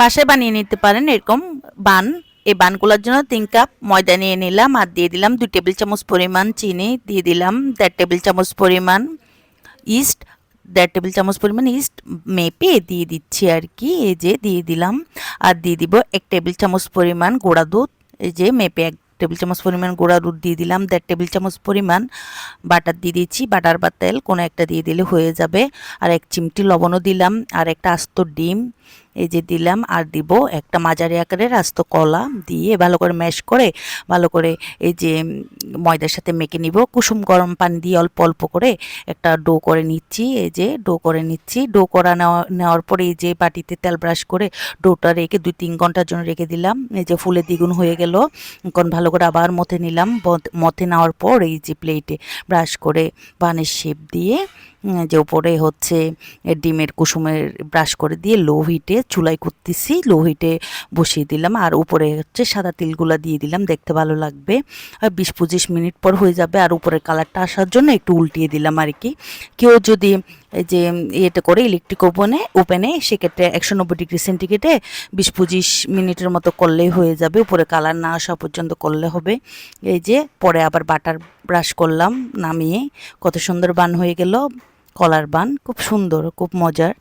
বাসায় বানিয়ে নিতে পারেন এরকম বান। এই বানগুলোর জন্য তিন কাপ ময়দা নিয়ে নিলাম আর দিয়ে দিলাম দুই টেবিল চামচ পরিমাণ চিনি। দিয়ে দিলাম দেড় টেবিল চামচ পরিমাণ ইস্ট, দেড় টেবিল চামচ পরিমাণ ইস্ট মেপে দিয়ে দিচ্ছি আর কি। এই যে দিয়ে দিলাম আর দিয়ে দিব এক টেবিল চামচ পরিমাণ গোড়া দুধ। এই যে মেপে এক টেবিল চামচ পরিমাণ গোড়া দুধ দিয়ে দিলাম, দেড় টেবিল চামচ পরিমাণ বাটার দিয়ে দিচ্ছি বাটার বা তেল কোনো একটা দিয়ে দিলে হয়ে যাবে। আর এক চিমটি লবণও দিলাম আর একটা আস্ত ডিম এই যে দিলাম আর দিব একটা মাঝারি আকারের আস্ত কলা দিয়ে ভালো করে ম্যাশ করে, ভালো করে এই যে ময়দার সাথে মেখে নিব। কুসুম গরম পানি দিয়ে অল্প অল্প করে একটা ডো করে নিচ্ছি। এই যে ডো করে নিচ্ছি। ডো করা নেওয়া, নেওয়ার পরে এই যে বাটিতে তেল ব্রাশ করে ডোটা রেখে দুই তিন ঘণ্টার জন্য রেখে দিলাম। এই যে ফুলে দ্বিগুণ হয়ে গেল। এখন ভালো করে আবার মথে নিলাম। মথে নেওয়ার পর এই যে প্লেটে ব্রাশ করে বানের শেপ দিয়ে যে উপরে হচ্ছে ডিমের কুসুমের ব্রাশ করে দিয়ে লো হিটে চুলাই করতেছি লো হিটে বসিয়ে দিলাম। আর উপরে হচ্ছে সাদা তিলগুলা দিয়ে দিলাম, দেখতে ভালো লাগবে। আর বিশ পঁচিশ মিনিট পর হয়ে যাবে। আর উপরে কালারটা আসার জন্য একটু উল্টিয়ে দিলাম আর কি। কেউ যদি যে ইয়েটা করে ইলেকট্রিক ওভেনে ওপেনে সেক্ষেত্রে একশো নব্বই ডিগ্রি সেন্টিগ্রেডে বিশ পঁচিশ মিনিটের মতো করলেই হয়ে যাবে। উপরে কালার না আসা পর্যন্ত করলে হবে। এই যে পরে আবার বাটার ব্রাশ করলাম, নামিয়ে। কত সুন্দর বান হয়ে গেল। কলার বান খুব সুন্দর খুব মজার।